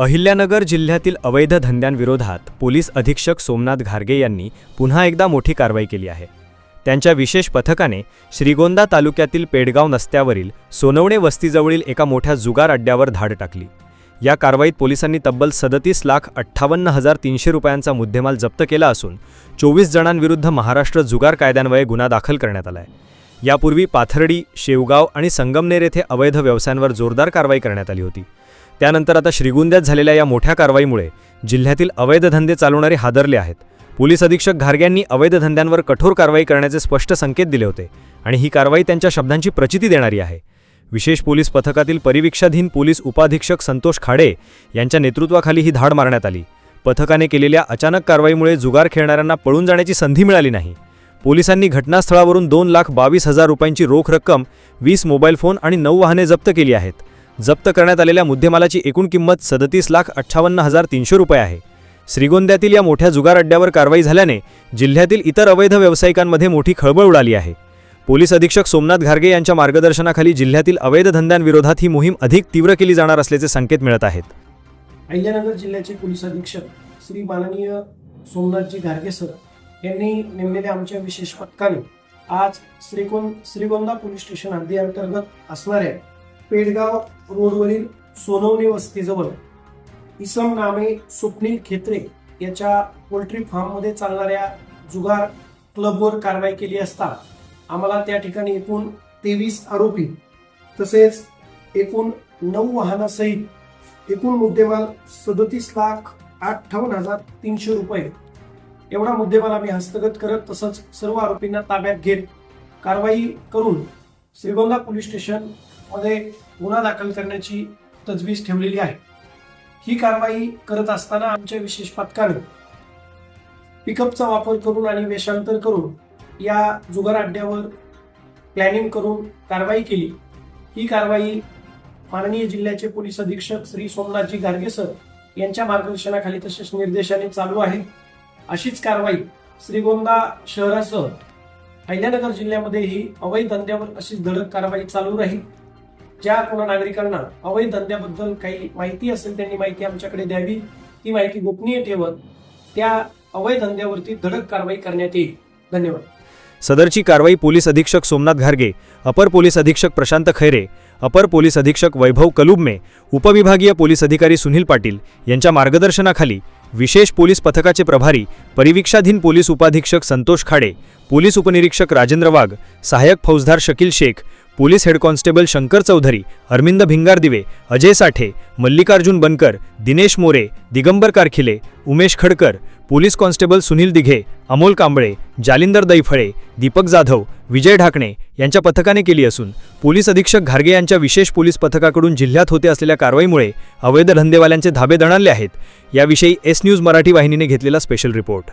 अहिल्यानगर जिल्ह्यातील अवैध धंद्यांविरोधात पोलीस अधीक्षक सोमनाथ घारगे यांनी पुन्हा एकदा मोठी कारवाई केली आहे. त्यांच्या विशेष पथकाने श्रीगोंदा तालुक्यातील पेडगाव नस्त्यावरील सोनवणे वस्तीजवळील एका मोठ्या जुगार अड्ड्यावर धाड टाकली. या कारवाईत पोलिसांनी तब्बल सदतीस लाख अठ्ठावन्न हजार तीनशे रुपयांचा मुद्देमाल जप्त केला असून चोवीस जणांविरुद्ध महाराष्ट्र जुगार कायद्यान्वये गुन्हा दाखल करण्यात आला आहे यापूर्वी पाथर्डी शेवगाव आणि संगमनेर येथे अवैध व्यवसायांवर जोरदार कारवाई करण्यात आली होती. त्यानंतर आता श्रीगोंद्यात झालेल्या या मोठ्या कारवाईमुळे जिल्ह्यातील अवैध धंदे चालवणारे हादरले आहेत. पोलीस अधीक्षक घारग्यांनी अवैध धंद्यांवर कठोर कारवाई करण्याचे स्पष्ट संकेत दिले होते आणि ही कारवाई त्यांच्या शब्दांची प्रचिती देणारी आहे. विशेष पोलीस पथकातील परिवीक्षाधीन पोलीस उपाधीक्षक संतोष खाडे यांच्या नेतृत्वाखाली ही धाड मारण्यात आली. पथकाने केलेल्या अचानक कारवाईमुळे जुगार खेळणाऱ्यांना पळून जाण्याची संधी मिळाली नाही. पोलिसांनी घटनास्थळावरून दोन लाख बावीस हजार रुपयांची रोख रक्कम वीस मोबाईल फोन आणि नऊ वाहने जप्त केली आहेत. जप्त करण्यात आलेल्या मुद्देमालाची एकूण किंमत सदतीस लाख अठ्ठावन्न हजार तीनशे रुपये आहे. श्रीगोंद्यातील या मोठ्या जुगार अड्ड्यावर कारवाई झाल्याने जिल्ह्यातील इतर अवैध व्यावसायिकांमध्ये मोठी खळबळ उडाली आहे. पोलीस अधीक्षक सोमनाथ घारगे यांच्या मार्गदर्शनाखाली जिल्ह्यातील अवैध धंद्यांविरोधात ही मोहीम अधिक तीव्र केली जाणार असल्याचे संकेत मिळत आहेत. अहिल्यानगर जिल्ह्याचे पोलीस अधीक्षक श्री माननीय सोमनाथजी घारगे सर यांनी नेमलेल्या आमच्या विशेष पथकाने आज श्रीगों श्रीगोंदा पोलीस स्टेशन हद्दीअंतर्गत असणाऱ्या पेडगाव रोडवरील सोनवणे वस्तीजवळ इसम नामे स्वप्नील खेत्रे याच्या पोल्ट्री फार्ममध्ये चालणाऱ्या जुगार क्लबवर कारवाई केली असता आम्हाला त्या ठिकाणी एकूण तेवीस आरोपी तसेच एकूण नऊ वाहनासहित एकूण मुद्देमाल सदतीस लाख अठ्ठावन्न हजार तीनशे रुपये. एवढा मुद्देमाल आम्ही हस्तगत करत तसंच सर्व आरोपींना ताब्यात घेत कारवाई करून श्रीगोंदा पोलीस स्टेशन मध्ये गुन्हा दाखल करण्याची तजवीज ठेवलेली आहे. ही कारवाई करत असताना आमच्या विशेष पथकानं पिकअपचा वापर करून आणि वेषांतर करून या जुगार अड्ड्यावर प्लॅनिंग करून कारवाई केली. ही कारवाई माननीय जिल्ह्याचे पोलीस अधीक्षक श्री सोमनाथजी गार्गे सर यांच्या मार्गदर्शनाखाली तसेच निर्देशाने चालू आहे. अशीच कारवाई श्रीगोंदा शहरासह अहिल्यानगर जिल्ह्यामध्ये ही अवैध धंद्यावर अशीच धडक कारवाई चालू राहील. ज्या कोणा नागरिकांना अवैध धंद्याबद्दल काही माहिती असेल त्यांनी माहिती आमच्याकडे द्यावी. ती माहिती गोपनीय ठेवत त्या अवैध धंद्यावरती धडक कारवाई करण्यात येईल. धन्यवाद. सदरची कारवाई पोलीस अधीक्षक सोमनाथ घारगे अपर पोलीस अधीक्षक प्रशांत खैरे अपर पोलीस अधीक्षक वैभव कलुबमे उपविभागीय पोलीस अधिकारी सुनील पाटील यांच्या मार्गदर्शनाखाली विशेष पोलीस पथकाचे प्रभारी परिवीक्षाधीन पोलीस उपाधीक्षक संतोष खाडे पोलीस उपनिरीक्षक राजेंद्र वाघ सहाय्यक फौजदार Shakil Shaikh police head constable Shankar Chaudhari Arvind Bhingardive Ajay Sathe Mallikarjun Bankar Dinesh More Digambar Karkhile Umesh Khadkar police constable Sunil Dighe Amol Kamble Jalindar Daiphale Deepak Jadhav Vijay Dhakane यांच्या पथकाने केली असून police अधीक्षक घारगे यांच्या विशेष police पथकाकडून जिल्ह्यात होते असलेल्या कारवाईमुळे अवैध धंदेवाल्यांचे धाबे दणाणले आहेत. याविषयी एस न्यूज मराठी वाहिनीने घेतलेला स्पेशल रिपोर्ट.